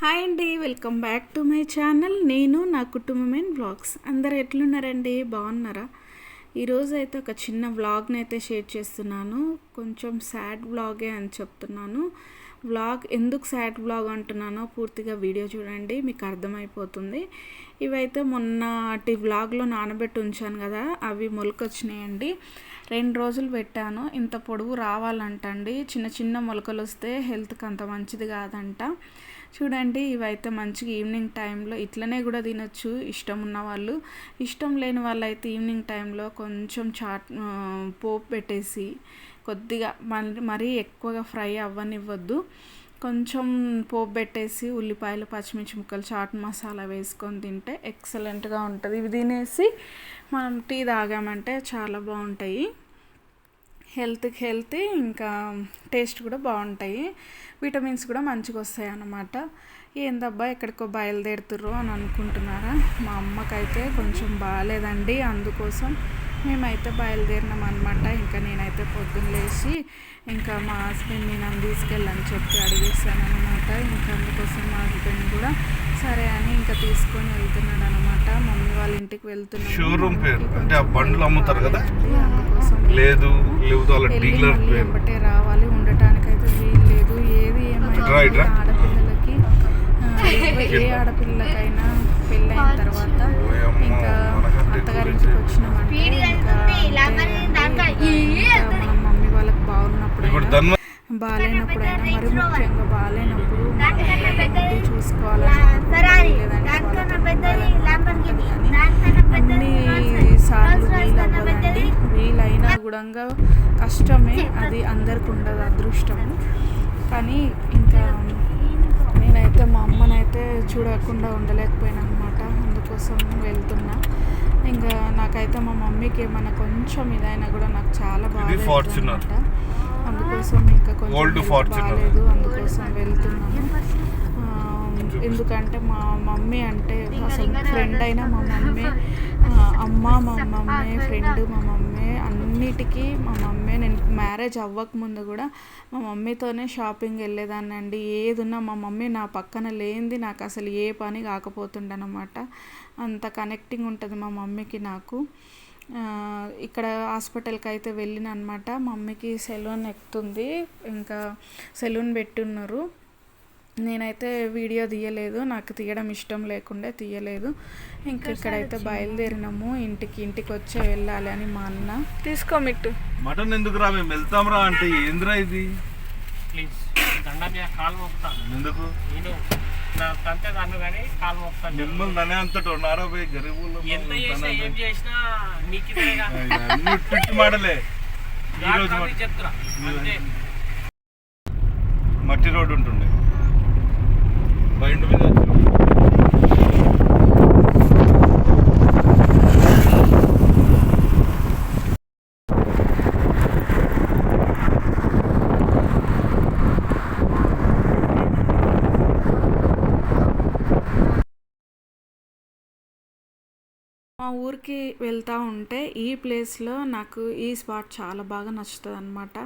Hi అండి welcome back to my channel. నేను నా కుటుంబం అండ్ బ్లాగ్స్. అందరు ఎట్లున్నారండి? బాగున్నారా? ఈరోజు అయితే ఒక చిన్న వ్లాగ్ని అయితే షేర్ చేస్తున్నాను. కొంచెం సాడ్ వ్లాగే అని చెప్తున్నాను. వ్లాగ్ ఎందుకు సాడ్ వ్లాగ్ అంటున్నానో పూర్తిగా వీడియో చూడండి మీకు అర్థమైపోతుంది. ఇవైతే మొన్నటి వ్లాగ్లో నానబెట్టి ఉంచాను కదా అవి మొలకొచ్చినాయండి. రెండు రోజులు పెట్టాను. ఇంత పొడవు రావాలంటండి. చిన్న చిన్న మొలకలు వస్తే హెల్త్కి అంత మంచిది కాదంట. చూడండి ఇవైతే మంచిగా ఈవినింగ్ టైంలో ఇట్లనే కూడా తినొచ్చు. ఇష్టం ఉన్న వాళ్ళు. ఇష్టం లేని వాళ్ళు అయితే ఈవినింగ్ టైంలో కొంచెం చాట్ పోపు పెట్టేసి కొద్దిగా మరీ మరీ ఎక్కువగా ఫ్రై అవ్వనివ్వద్దు. కొంచెం పోపు పెట్టేసి ఉల్లిపాయలు పచ్చిమిర్చి ముక్కలు చాట్ మసాలా వేసుకొని తింటే ఎక్సలెంట్గా ఉంటుంది. ఇవి తినేసి మనం టీ తాగామంటే చాలా బాగుంటాయి. హెల్త్కి హెల్తీ ఇంకా టేస్ట్ కూడా బాగుంటాయి. విటమిన్స్ కూడా మంచిగా వస్తాయి అన్నమాట. ఏందబ్బా ఎక్కడికో బయలుదేరుతుర్రు అని అనుకుంటున్నారా? మా అమ్మకైతే కొంచెం బాగాలేదండి అందుకోసం మేమైతే బయలుదేరినాం అనమాట ఇంకా నేనైతే పొద్దున్న లేచి ఇంకా మా హస్బెండ్ని నన్ను తీసుకెళ్ళని చెప్పి అడిగేస్తాను అనమాట ఇంకా అందుకోసం మా హస్బెండ్ కూడా సరే అని ఇంకా తీసుకొని వెళ్తున్నాడు అనమాట మమ్మీ వాళ్ళ ఇంటికి వెళ్తున్నాను షోరూమ్ పేరు. అంటే ఆ బండ్లు అమ్ముతారు కదా? లేదు లేకపోతే వాళ్ళ వెళ్ళి డీలర్ మళ్ళీ పేరు. వెంబటే రావాలి ఉండటానికైతే వీలు లేదు. ఏది ఏమైనా. ఆడపిల్లలకి ఏ ఆడపిల్లకైనా పెళ్ళైన తర్వాత ఇంకా అత్తగారింటికి వచ్చినామంటే ఇంకా మన మమ్మీ వాళ్ళకి బాగున్నప్పుడు ధన్వ బాగాలేనప్పుడైనా మరి ముఖ్యంగా బాగాలేనప్పుడు చూసుకోవాలని లేదంటే అన్ని సార్లు వీలైనా కూడా కష్టమే అది అందరికి ఉండదు అదృష్టము. కానీ ఇంకా నేనైతే మా అమ్మనైతే చూడకుండా ఉండలేకపోయాను అనమాట అందుకోసం వెళ్తున్నా. ఇంకా నాకైతే మా మమ్మీకి ఏమైనా కొంచెం ఇదైనా కూడా నాకు చాలా బాగా. అందుకోసం ఇంకా కొంచెం. బాగాలేదు. అందుకోసం వెళ్తున్నాను. ఎందుకంటే మా మమ్మీ అంటే అసలు ఫ్రెండ్ అయినా మా మమ్మీ. అమ్మ మా మమ్మీ ఫ్రెండ్ మా మమ్మీ అన్నిటికీ మా మమ్మీ నేను మ్యారేజ్ అవ్వకముందు కూడా మా మమ్మీతోనే షాపింగ్ వెళ్ళేదాన్ని అండి. ఏది ఉన్నా మా మమ్మీ నా పక్కన లేనిది నాకు అసలు ఏ పని కాకపోతుండనమాట. అంత కనెక్టింగ్ ఉంటుంది మా మమ్మీకి నాకు. ఇక్కడ హాస్పిటల్కి అయితే వెళ్ళిన అనమాట మమ్మీకి సెలూన్ ఎక్కుతుంది. ఇంకా సెలూన్ పెట్టున్నారు. నేనైతే వీడియో తీయలేదు నాకు తీయడం ఇష్టం లేకుండే తీయలేదు. ఇంక ఇక్కడైతే బయలుదేరినాము ఇంటికి ఇంటికి వచ్చే వెళ్ళాలి అని మా అన్న. తీసుకో మిట్టు. మటన్ ఎందుకు రా మేము వెళ్తాం రా అంటే ఏంద్రా ఇది? ప్లీజ్ కాలు ఎందుకు? మిమ్మల్ని అంతటి మాటలే. మట్టి రోడ్డు ఉంటుండే. బయట మీద ఊరికి వెళ్తూ ఉంటే ఈ ప్లేస్లో నాకు ఈ స్పాట్ చాలా బాగా నచ్చుతుంది అనమాట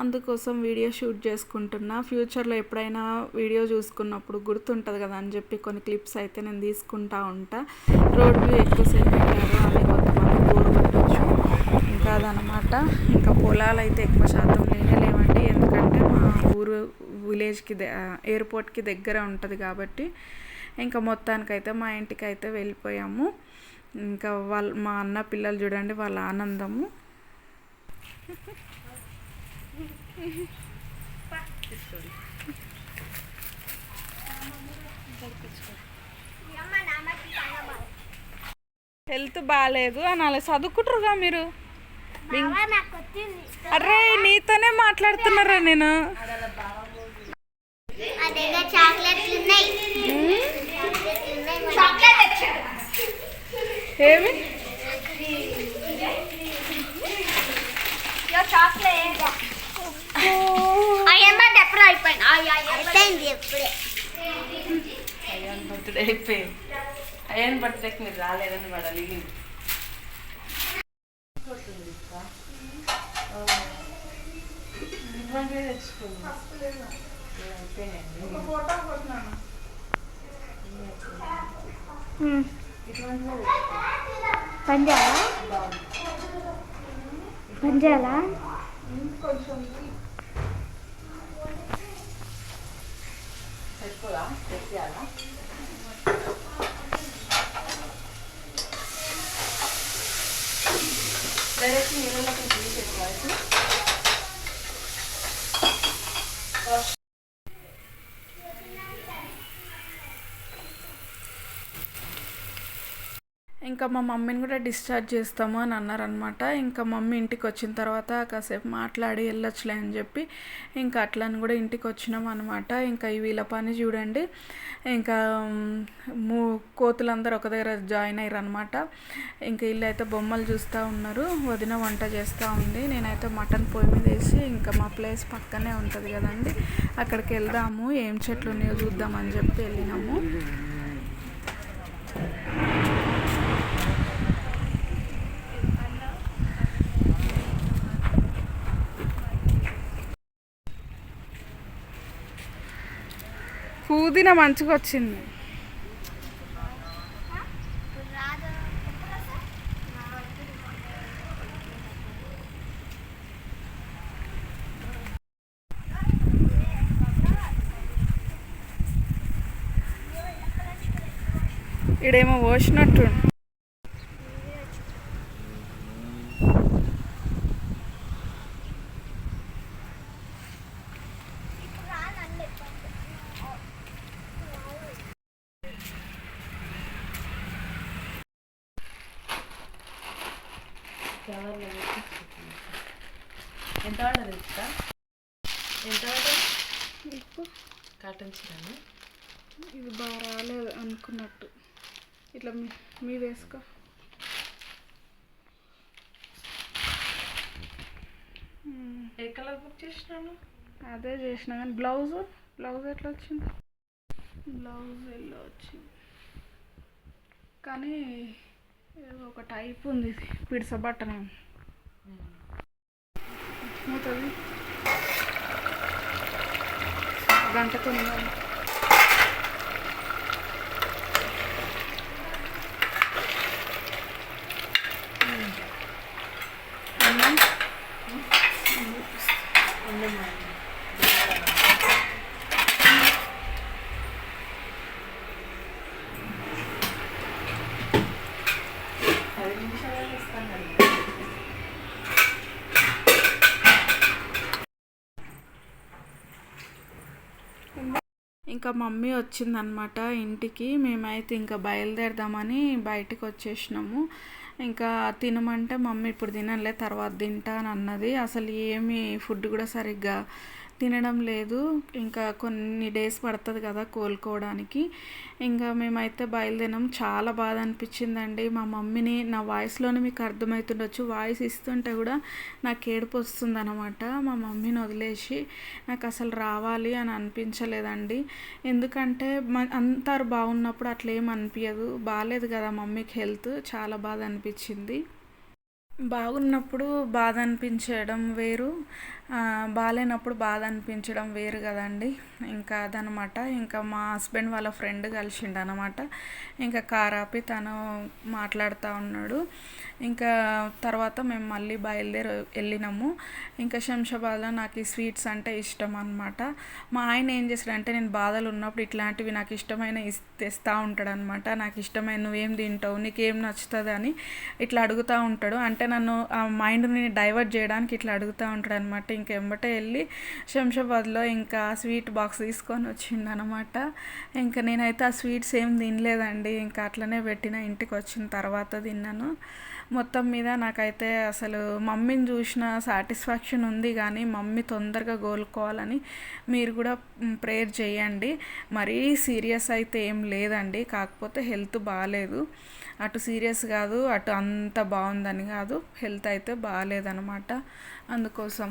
అందుకోసం వీడియో షూట్ చేసుకుంటున్నా. ఫ్యూచర్లో ఎప్పుడైనా వీడియో చూసుకున్నప్పుడు గుర్తుంటుంది కదా అని చెప్పి కొన్ని క్లిప్స్ అయితే నేను తీసుకుంటా ఉంటా. రోడ్ వ్యూ ఎక్కువసేపు పెట్టారు అని కొంతమంది బోర్ కొట్టచ్చు. ఇంకా అదనమాట ఇంకా పొలాలు అయితే ఎక్కువ శాతం లేనే లేవండి. ఎందుకంటే మా ఊరు విలేజ్కి ఎయిర్పోర్ట్కి దగ్గర ఉంటుంది కాబట్టి. ఇంకా మొత్తానికైతే మా ఇంటికి అయితే వెళ్ళిపోయాము. ఇంకా వాళ్ళ మా అన్న పిల్లలు చూడండి వాళ్ళ ఆనందము. హెల్త్ బాగాలేదు అని అలా చదువుకుంటారుగా మీరు? అరే నీతోనే మాట్లాడుతున్నారా నేను? చాక్లెట్లు ఉన్నాయి. చాక్లెట్ ఏమి? అయ్యాన్ బర్త్డే అయిపోయింది. అయ్యాన్ బర్త్డేకి మీరు రాలేదని వాడు అడిగింది పంజాలా? పంజాలా? ఇంకా మా మమ్మీని కూడా డిశ్చార్జ్ చేస్తాము అని అన్నారనమాట ఇంకా మమ్మీ ఇంటికి వచ్చిన తర్వాత కాసేపు మాట్లాడి వెళ్ళొచ్చులే అని చెప్పి ఇంకా అట్లని కూడా ఇంటికి వచ్చినాం అనమాట ఇంకా ఈ వీళ్ళ పని చూడండి. ఇంకా మూ కోతులందరూ ఒక దగ్గర జాయిన్ అయ్యారనమాట ఇంకా వీళ్ళు అయితే బొమ్మలు చూస్తూ ఉన్నారు. వదిన వంట చేస్తూ ఉంది. నేనైతే మటన్ పొయ్యి మీద వేసి ఇంకా మా ప్లేస్ పక్కనే ఉంటుంది కదండి. అక్కడికి వెళ్దాము. ఏం చెట్లు ఉన్నాయో చూద్దామని చెప్పి వెళ్ళినాము. పుదీనా మంచిగా వచ్చింది. ఇడేమో పోసినట్టు ఎంత పడ్డది ఇస్తా ఎంత పడ్డది కాటన్ చీరను? ఇది బాగా రాలేదు అనుకున్నట్టు. ఇట్లా మీ వేసుకో. ఏ కలర్ బుక్ చేసినాను? అదే చేసిన కానీ బ్లౌజ్? బ్లౌజ్ ఎట్లా వచ్చింది? బ్లౌజ్ ఎల్లో వచ్చింది. కానీ ఒక టైప్ ఉంది ఇది పిడిస Muito bem. Branca também. ఇంకా మమ్మీ వచ్చిందనమాట ఇంటికి. మేమైతే ఇంకా బయలుదేరదామని బయటికి వచ్చేసినాము. ఇంకా తినమంటే మమ్మీ ఇప్పుడు తినలే తర్వాత తింటా అని అన్నది అసలు ఏమి ఫుడ్ కూడా సరిగ్గా తినడం లేదు. ఇంకా కొన్ని డేస్ పడుతుంది కదా కోలుకోవడానికి. ఇంకా మేమైతే బయలుదేరాం చాలా బాధ అనిపించిందండి. మా మమ్మీని నా వాయిస్లోనే మీకు అర్థమవుతుండొచ్చు. వాయిస్ ఇస్తుంటే కూడా నాకు ఏడుపు వస్తుంది అనమాట మా మమ్మీని వదిలేసి నాకు అసలు రావాలి అని అనిపించలేదండి. ఎందుకంటే మ అంతారు బాగున్నప్పుడు అట్లేం అనిపించదు బాగాలేదు కదా మమ్మీకి హెల్త్. చాలా బాధ అనిపించింది. బాగున్నప్పుడు బాధ అనిపించడం వేరు. బాగాలేనప్పుడు బాధ అనిపించడం వేరు కదండి. ఇంకా అదనమాట. ఇంకా మా హస్బెండ్ వాళ్ళ ఫ్రెండ్ కలిసిండు అనమాట ఇంకా కార్ ఆపి తను మాట్లాడుతూ ఉన్నాడు. ఇంకా తర్వాత మేము మళ్ళీ బయలుదేరి వెళ్ళినాము. ఇంకా శంషాబాద్లో నాకు ఈ స్వీట్స్ అంటే ఇష్టం అనమాట మా ఆయన ఏం చేశాడంటే నేను బాధలు ఉన్నప్పుడు ఇట్లాంటివి నాకు ఇష్టమైన ఇస్ తెస్తూ ఉంటాడు అనమాట నాకు ఇష్టమైన నువ్వేం తింటావు నీకేం నచ్చుతుంది అని ఇట్లా అడుగుతూ ఉంటాడు. అంటే నన్ను ఆ మైండ్ని డైవర్ట్ చేయడానికి ఇట్లా అడుగుతూ ఉంటాడు అనమాట ఇంకెంబటే వెళ్ళి శంషాబాద్లో ఇంకా స్వీట్ బాక్స్ తీసుకొని వచ్చింది అనమాట ఇంకా నేనైతే ఆ స్వీట్స్ ఏం తినలేదండి. ఇంకా అట్లనే పెట్టిన ఇంటికి వచ్చిన తర్వాత తిన్నాను. మొత్తం మీద నాకైతే అసలు మమ్మీని చూసిన సాటిస్ఫాక్షన్ ఉంది కానీ మమ్మీ తొందరగా కోలుకోవాలని మీరు కూడా ప్రేయర్ చేయండి. మరీ సీరియస్ అయితే ఏం లేదండి. కాకపోతే హెల్త్ బాగాలేదు. అటు సీరియస్ కాదు అటు అంత బాగుందని కాదు. హెల్త్ అయితే బాగాలేదనమాట. అందుకోసం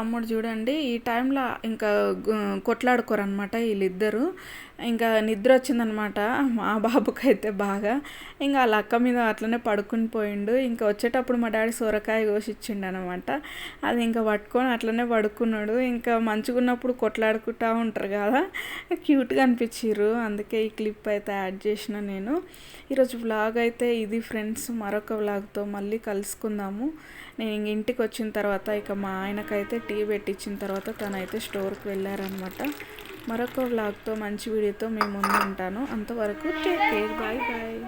తమ్ముడు చూడండి ఈ టైంలో ఇంకా కొట్లాడుకోరనమాట కొట్లాడుకోరు అనమాట ఇంకా నిద్ర వచ్చిందనమాట మా బాబుకి అయితే బాగా. ఇంకా వాళ్ళ అక్క మీద అట్లనే పడుకుని పోయిండు. ఇంకా వచ్చేటప్పుడు మా డాడీ సొరకాయ కోసి ఇచ్చిండు అనమాట అది ఇంకా పట్టుకొని అట్లనే పడుకున్నాడు. ఇంకా మంచుకున్నప్పుడు కొట్లాడుకుంటా ఉంటారు కదా. క్యూట్గా అనిపించారు అందుకే ఈ క్లిప్ అయితే యాడ్ చేసిన నేను. ఈరోజు వ్లాగ్ అయితే ఇది ఫ్రెండ్స్. మరొక వ్లాగ్తో మళ్ళీ కలుసుకుందాము. నేను ఇంటికి వచ్చిన తర్వాత ఇక మా ఆయనకైతే టీ పెట్టించిన తర్వాత తనైతే స్టోర్కి వెళ్ళారనమాట మరొక వ్లాగ్తో మంచి వీడియోతో మేము ముందు ఉంటాను అంతవరకు టేక్ కేర్. Bye bye.